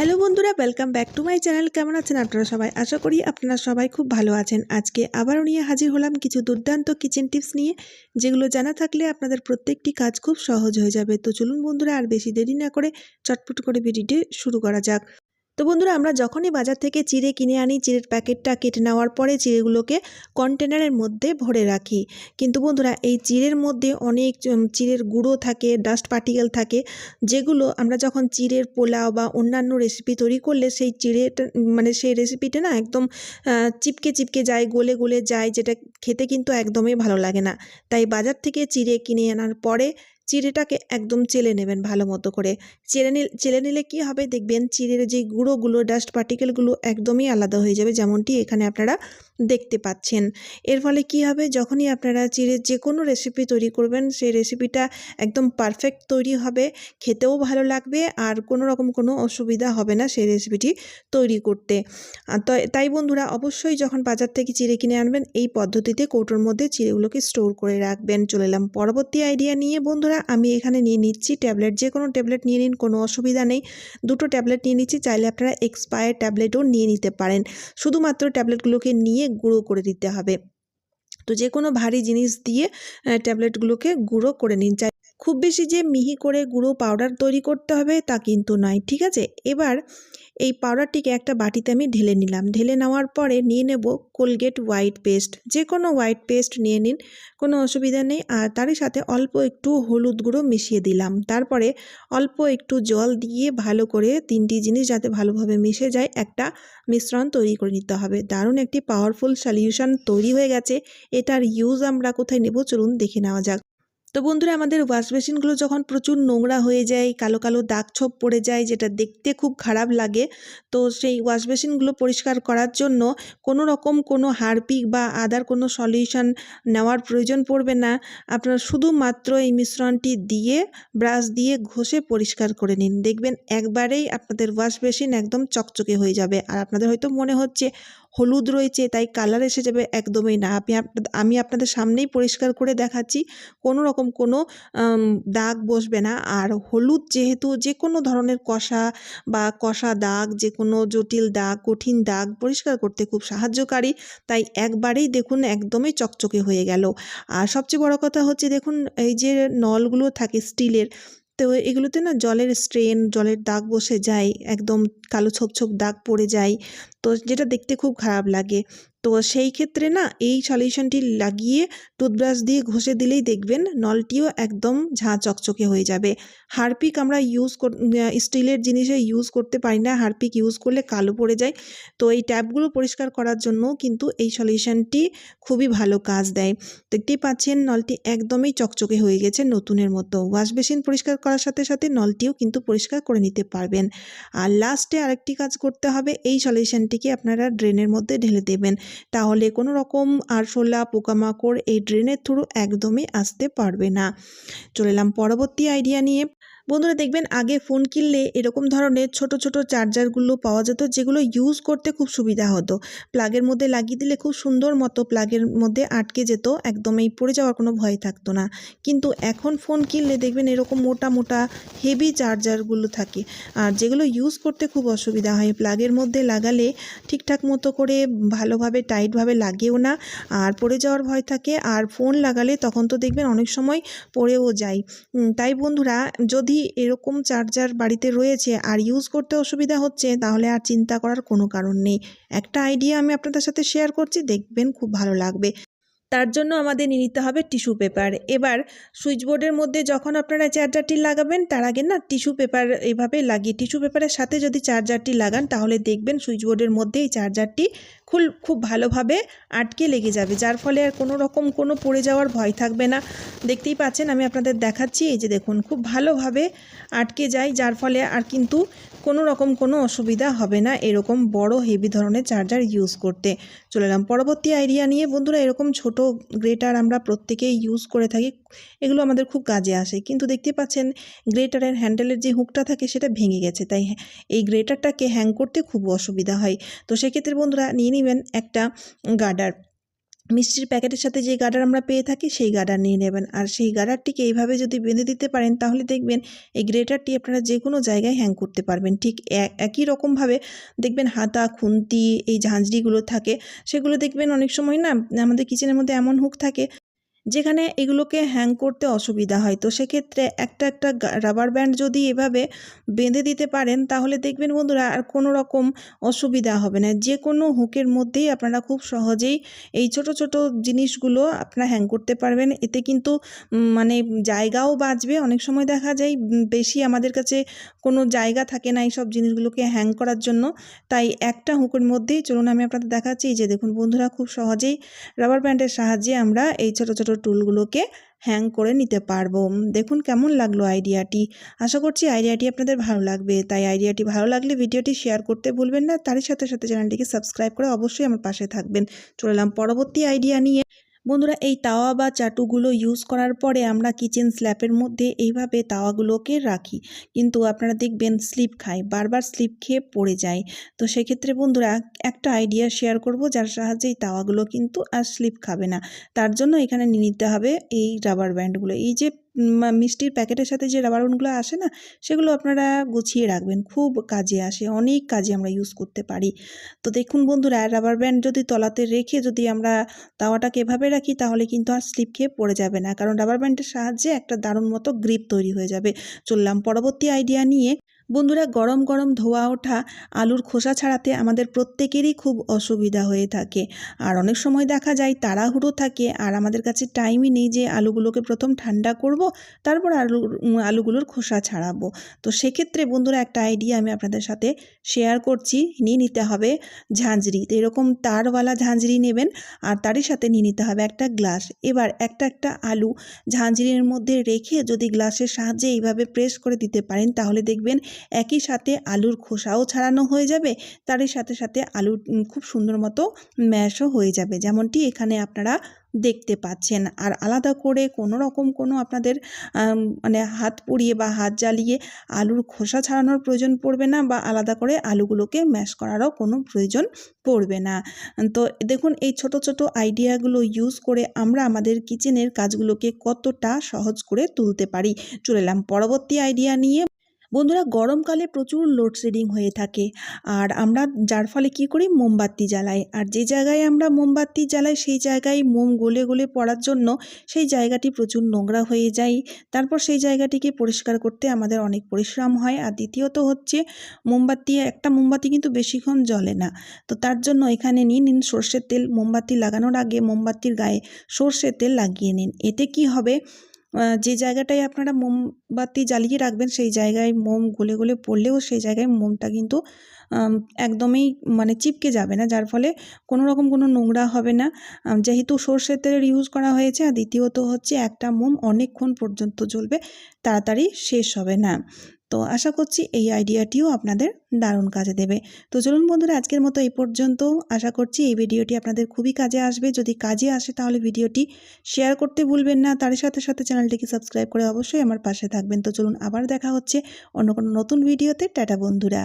Hello বন্ধুরা welcome back to my channel কেমন আছেন আপনারা সবাই? আশা করি আপনারা সবাই খুব ভালো আছেন। আজকে আবারও নিয়ে হাজির হলাম কিছু দুর্দান্ত কিচেন টিপস নিয়ে, যেগুলো জানা থাকলে আপনাদের প্রত্যেকটি কাজ খুব সহজ হয়ে যাবে। তো চলুন বন্ধুরা, আর বেশি দেরি না করে চটপট করে ভিডিওটি শুরু করা যাক। তো বন্ধুরা, আমরা যখনই বাজার থেকে চিড়ে কিনে আনি, চিড়ের প্যাকেটটা কেটে নেওয়ার পরে চিড়েগুলোকে কন্টেনারের মধ্যে ভরে রাখি। কিন্তু বন্ধুরা, এই চিড়ের মধ্যে অনেক চিড়ের গুঁড়ো থাকে, ডাস্ট পার্টিকেল থাকে, যেগুলো আমরা যখন চিড়ের পোলাও বা অন্যান্য রেসিপি তৈরি করলে সেই চিড়েটা মানে সেই রেসিপিটা না একদম চিপকে চিপকে যায়, গলে গলে যায়, যেটা খেতে কিন্তু একদমই ভালো লাগে না। তাই বাজার থেকে চিড়ে কিনে আনার পরে চিড়েটাকে একদম চেলে নেবেন ভালো মতো করে। চেলে নিলে চেলে নিলে কী হবে দেখবেন চিড়ের যে গুঁড়োগুলো ডাস্ট পার্টিকেলগুলো একদমই আলাদা হয়ে যাবে যেমনটি এখানে আপনারা দেখতে পাচ্ছেন। এর ফলে কী হবে? যখনই আপনারা চিড়ের যে কোনো রেসিপি তৈরি করবেন, সেই রেসিপিটা একদম পারফেক্ট তৈরি হবে, খেতেও ভালো লাগবে আর কোনো রকম কোনো অসুবিধা হবে না সেই রেসিপিটি তৈরি করতে। তাই বন্ধুরা অবশ্যই যখন বাজার থেকে চিড়ে কিনে আনবেন, এই পদ্ধতিতে কৌটোর মধ্যে চিড়েগুলোকে স্টোর করে রাখবেন। চলে এলাম পরবর্তী আইডিয়া নিয়ে। বন্ধুরা আমি এখানে নিয়ে নিচ্ছি ট্যাবলেট। যে কোনো ট্যাবলেট নিয়ে নিন, কোনো অসুবিধা নেই। দুটো ট্যাবলেট নিয়ে নিচ্ছি, চাইলে আপনারা এক্সপায়ার ট্যাবলেটও নিয়ে নিতে পারেন। শুধুমাত্র ট্যাবলেটগুলোকে নিয়ে গুঁড়ো করে দিতে হবে। তো যে কোনো ভারী জিনিস দিয়ে ট্যাবলেটগুলোকে গুঁড়ো করে নিন। চাই, খুব বেশি যে মিহি করে গুঁড়ো পাউডার তৈরি করতে হবে তা কিন্তু নয়, ঠিক আছে? এবার এই পাউডারটিকে একটা বাটিতে আমি ঢেলে নিলাম। ঢেলে নেওয়ার পরে নিয়ে নেব কোলগেট হোয়াইট পেস্ট। যে কোনো হোয়াইট পেস্ট নিয়ে নিন, কোনো অসুবিধা নেই। আর তারই সাথে অল্প একটু হলুদ গুঁড়ো মিশিয়ে দিলাম। তারপরে অল্প একটু জল দিয়ে ভালো করে তিনটি জিনিস যাতে ভালোভাবে মিশে যায়, একটা মিশ্রণ তৈরি করে নিতে হবে। দারুণ একটি পাওয়ারফুল সলিউশন তৈরি হয়ে গেছে। এটার ইউজ আমরা কোথায় নেব? চলুন দেখে নেওয়া যাক। তো বন্ধুরা, আমাদের ওয়াশ বেসিনগুলো যখন প্রচুর নোংরা হয়ে যায়, কালো কালো দাগ ছোপ পড়ে যায়, যেটা দেখতে খুব খারাপ লাগে, তো সেই ওয়াশ বেসিনগুলো পরিষ্কার করার জন্য কোনো রকম কোনো হারপিক বা আদার কোনো সলিউশন নেওয়ার প্রয়োজন পড়বে না। আপনারা শুধুমাত্র এই মিশ্রণটি দিয়ে ব্রাশ দিয়ে ঘষে পরিষ্কার করে নিন। দেখবেন একবারেই আপনাদের ওয়াশ বেসিন একদম চকচকে হয়ে যাবে। আর আপনাদের হয়তো মনে হচ্ছে হলুদ রয়েছে, তাই কালার এসে যাবে একদমই না। আপনি আমি আপনাদের সামনেই পরিষ্কার করে দেখাচ্ছি, কোনো রকম কোনো দাগ বসবে না। আর হলুদ যেহেতু যে কোনো ধরনের কষা বা কষা দাগ যে কোনো জটিল দাগ, কঠিন দাগ পরিষ্কার করতে খুব সাহায্যকারী। তাই একবারেই দেখুন একদমই চকচকে হয়ে গেল। আর সবচেয়ে বড় কথা হচ্ছে, দেখুন এই যে নলগুলো থাকে স্টিলের তো এগুলোতে না জলের স্ট্রেন জলের দাগ বসে যায়, একদম কালো ছোপ ছোপ দাগ পড়ে যায়। তো যেটা দেখতে খুব খারাপ লাগে। তো সেই ক্ষেত্রে না, এই সলিউশনটি লাগিয়ে টুথব্রাশ দিয়ে ঘষে দিলেই দেখবেন নলটিও একদম ঝাঁ চকচকে হয়ে যাবে। হারপিক আমরা ইউজ স্টিলের জিনিসে ইউজ করতে পারি না, হারপিক ইউজ করলে কালো পড়ে যায়। তো এই ট্যাপগুলো পরিষ্কার করার জন্য কিন্তু এই সলিউশনটি খুবই ভালো কাজ দেয়। দেখতেই পাচ্ছেন নলটি একদমই চকচকে হয়ে গেছে নতুনের মতো। ওয়াশ বেসিন পরিষ্কার করার সাথে সাথে নলটিও কিন্তু পরিষ্কার করে নিতে পারবেন। আর লাস্টে আরেকটি কাজ করতে হবে, এই সলিউশনটিকে আপনারা ড্রেনের মধ্যে ঢেলে দেবেন। তাহলে কোনো রকম আরশোলা পোকামাকড় এই ড্রেনের থ্রু একদমই আসতে পারবে না। চলে এলাম পরবর্তী আইডিয়া নিয়ে। বন্ধুরা দেখবেন আগে ফোন কিনলে এরকম ধরনের ছোট ছোট চার্জারগুলো পাওয়া যেত, যেগুলো ইউজ করতে খুব সুবিধা হতো। প্লাগের মধ্যে লাগিয়ে দিলে খুব সুন্দর মতো প্লাগের মধ্যে আটকে যেত একদম এই পড়ে যাওয়ার কোনো ভয় থাকতো না। কিন্তু এখন ফোন কিনলে দেখবেন এরকম মোটা মোটা হেভি চার্জারগুলো থাকে। আর যেগুলো ইউজ করতে খুব অসুবিধা হয় প্লাগের মধ্যে লাগালে ঠিকঠাক মতো করে ভালোভাবে টাইটভাবে লাগেও না, আর পড়ে যাওয়ার ভয় থাকে। আর ফোন লাগালে তখন তো দেখবেন অনেক সময় পড়েও যায়। তাই বন্ধুরা, যদি এরকম চার্জার বাড়িতে রয়েছে আর ইউজ করতে অসুবিধা হচ্ছে, তাহলে আর চিন্তা করার কোনো কারণ নেই। একটা আইডিয়া আমি আপনাদের সাথে শেয়ার করছি, দেখবেন খুব ভালো লাগবে। তার জন্য আমাদের নিয়ে নিতে হবে টিস্যু পেপার এবার সুইচ বোর্ডের মধ্যে যখন আপনারা চার্জারটি লাগাবেন, তার আগে না টিস্যু পেপার এইভাবে লাগিয়ে টিস্যু পেপারের সাথে যদি চার্জারটি লাগান, তাহলে দেখবেন সুইচ বোর্ডের মধ্যে এই চার্জারটি খুব খুব ভালোভাবে আটকে লেগে যাবে, যার ফলে আর কোনো রকম কোনো পড়ে যাওয়ার ভয় থাকবে না। দেখতেই পাচ্ছেন, আমি আপনাদের দেখাচ্ছি, এই যে দেখুন, খুব ভালোভাবে আটকে যায়, যার ফলে আর কিন্তু কোনো রকম কোনো অসুবিধা হবে না এরকম বড় হেভি ধরনের চার্জার ইউজ করতে। চলে এলাম পরবর্তী আইডিয়া নিয়ে। বন্ধুরা, এরকম ছোট গ্রেটার আমরা প্রত্যেকেই ইউজ করে থাকি। এগুলো আমাদের খুব কাজে আসে। কিন্তু দেখতে পাচ্ছেন গ্রেটারের হ্যান্ডেলের যে হুকটা থাকে সেটা ভেঙে গেছে। তাই হ্যাঁ, এই গ্রেটারটাকে হ্যাং করতে খুব অসুবিধা হয়। তো সেক্ষেত্রে বন্ধুরা নিয়ে নেবেন একটা গার্ডার। মিষ্টির প্যাকেটের সাথে যে গার্ডার আমরা পেয়ে থাকি সেই গার্ডার নিয়ে নেবেন। আর সেই গার্ডারটিকে এইভাবে যদি বেঁধে দিতে পারেন তাহলে দেখবেন এই গ্রেটারটি আপনারা যে কোনো জায়গায় হ্যাং করতে পারবেন। ঠিক একই রকমভাবে দেখবেন হাতা খুন্তি এই ঝাঁঝরিগুলো থাকে। সেগুলো দেখবেন অনেক সময় না আমাদের কিচেনের মধ্যে এমন হুক থাকে যেখানে এগুলোকে হ্যাং করতে অসুবিধা হয়। তো সেক্ষেত্রে একটা একটা রাবার ব্যান্ড যদি এভাবে বেঁধে দিতে পারেন, তাহলে দেখবেন বন্ধুরা আর কোনো রকম অসুবিধা হবে না। যে কোনো হুকের মধ্যেই আপনারা খুব সহজেই এই ছোট ছোট জিনিসগুলো আপনারা হ্যাং করতে পারবেন। এতে কিন্তু মানে জায়গাও বাঁচবে। অনেক সময় দেখা যায় বেশি আমাদের কাছে কোনো জায়গা থাকে না এই সব জিনিসগুলোকে হ্যাং করার জন্য। তাই একটা হুকের মধ্যেই চলুন আমি আপনাদের দেখাচ্ছি। যে দেখুন বন্ধুরা, খুব সহজেই রাবার ব্যান্ডের সাহায্যে আমরা এই ছোট ছোট টুলগুলোকে হ্যাং করে নিতে পারব। দেখুন কেমন লাগল আইডিয়াটি আশা করছি আইডিয়াটি আপনাদের ভালো লাগবে। তাই আইডিয়াটি ভালো লাগলে ভিডিওটি শেয়ার করতে ভুলবেন না। তারই সাথে সাথে চ্যানেলটিকে সাবস্ক্রাইব করে অবশ্যই আমার পাশে থাকবেন। চলে এলাম পরবর্তী আইডিয়া নিয়ে। বন্ধুরা, এই তাওয়া বা চাটুগুলো ইউজ করার পরে আমরা কিচেন স্ল্যাপের মধ্যে এইভাবে তাওয়াগুলোকে রাখি। কিন্তু আপনারা দেখবেন স্লিপ খায়, বারবার স্লিপ খেয়ে পড়ে যায়। তো সেক্ষেত্রে বন্ধুরা, একটা আইডিয়া শেয়ার করব, যার সাহায্যে এই তাওয়াগুলো কিন্তু আর স্লিপ খাবে না। তার জন্য এখানে নিতে হবে এই রাবার ব্যান্ডগুলো এই যে মিষ্টির প্যাকেটের সাথে যে রাবার ব্যান্ডগুলো আসে না, সেগুলো আপনারা গুছিয়ে রাখবেন। খুব কাজে আসে, অনেক কাজে আমরা ইউজ করতে পারি। তো দেখুন বন্ধুরা রাবার ব্যান্ড যদি তলাতে রেখে যদি আমরা তাওয়াটাকে এভাবে রাখি, তাহলে কিন্তু আর স্লিপ খেয়ে পড়ে যাবে না। কারণ রাবার ব্যান্ডের সাহায্যে একটা দারুণ মতো গ্রিপ তৈরি হয়ে যাবে। চললাম পরবর্তী আইডিয়া নিয়ে। বন্ধুরা গরম গরম ধোয়া ওঠা আলুর খোসা ছাড়াতে আমাদের প্রত্যেকেরই খুব অসুবিধা হয়ে থাকে। আর অনেক সময় দেখা যায় তাড়াহুড়ো থাকে আর আমাদের কাছে টাইমই নেই যে আলুগুলোকে প্রথম ঠান্ডা করব, তারপর আলু, আলুগুলোর খোসা ছাড়াবো। তো সেক্ষেত্রে বন্ধুরা একটা আইডিয়া আমি আপনাদের সাথে শেয়ার করছি, নিয়ে নিতে হবে ঝাঁঝরি। তো এরকম তারওয়ালা ঝাঁঝরি নেবেন আর তারই সাথে নিয়ে নিতে হবে একটা গ্লাস এবার একটা একটা আলু ঝাঁঝরির মধ্যে রেখে যদি গ্লাসের সাহায্যে এইভাবে প্রেস করে দিতে পারেন, তাহলে দেখবেন একই সাথে আলুর খোসাও ছাড়ানো হয়ে যাবে। তারই সাথে সাথে আলু খুব সুন্দর মতো ম্যাশও হয়ে যাবে। যেমনটি এখানে আপনারা দেখতে পাচ্ছেন। আর আলাদা করে কোনো রকম কোনো আপনাদের মানে হাত পুড়িয়ে বা হাত জ্বালিয়ে আলুর খোসা ছাড়ানোর প্রয়োজন পড়বে না বা আলাদা করে আলুগুলোকে ম্যাশ করারও কোনো প্রয়োজন পড়বে না। তো দেখুন, এই ছোট ছোট আইডিয়াগুলো ইউজ করে আমরা আমাদের কিচেনের কাজগুলোকে কতটা সহজ করে তুলতে পারি। চলে এলাম পরবর্তী আইডিয়া নিয়ে। বন্ধুরা, গরমকালে প্রচুর লোডশেডিং হয়ে থাকে। আর আমরা যার ফলে কি করি? মোমবাতি জ্বালাই। আর যে জায়গায় আমরা মোমবাতি জ্বালাই, সেই জায়গায় মোম গলে গলে পড়ার জন্য সেই জায়গাটি প্রচুর নোংরা হয়ে যায়। তারপর সেই জায়গাটিকে পরিষ্কার করতে আমাদের অনেক পরিশ্রম হয়। আর দ্বিতীয়ত হচ্ছে, মোমবাতি, একটা মোমবাতি কিন্তু বেশিক্ষণ জ্বলে না। তো তার জন্য এখানে নিয়ে নিন সর্ষের তেল। মোমবাতি লাগানোর আগে মোমবাতির গায়ে সর্ষের তেল লাগিয়ে নিন। এতে কি হবে? যে জায়গাটায় আপনারা মোমবাতি জ্বালিয়ে রাখবেন, সেই জায়গায় মোম গলে গলে পড়লেও সেই জায়গায় মোমটা কিন্তু একদমই মানে চিপকে যাবে না। যার ফলে কোনো রকম কোনো নোংরা হবে না। যেহেতু সর্ষের তেল ইউজ করা হয়েছে, আর দ্বিতীয়ত হচ্ছে একটা মোম অনেকক্ষণ পর্যন্ত জ্বলবে, তাড়াতাড়ি শেষ হবে না। তো আশা করছি এই আইডিয়াটিও আপনাদের দারুণ কাজে দেবে। তো চলুন বন্ধুরা, আজকের মতো এই পর্যন্ত। আশা করছি এই ভিডিওটি আপনাদের খুবই কাজে আসবে। যদি কাজে আসে তাহলে ভিডিওটি শেয়ার করতে ভুলবেন না। তার সাথে সাথে চ্যানেলটিকে সাবস্ক্রাইব করে অবশ্যই আমার পাশে থাকবেন। তো চলুন আবার দেখা হচ্ছে অন্য কোনো নতুন ভিডিওতে। টাটা বন্ধুরা।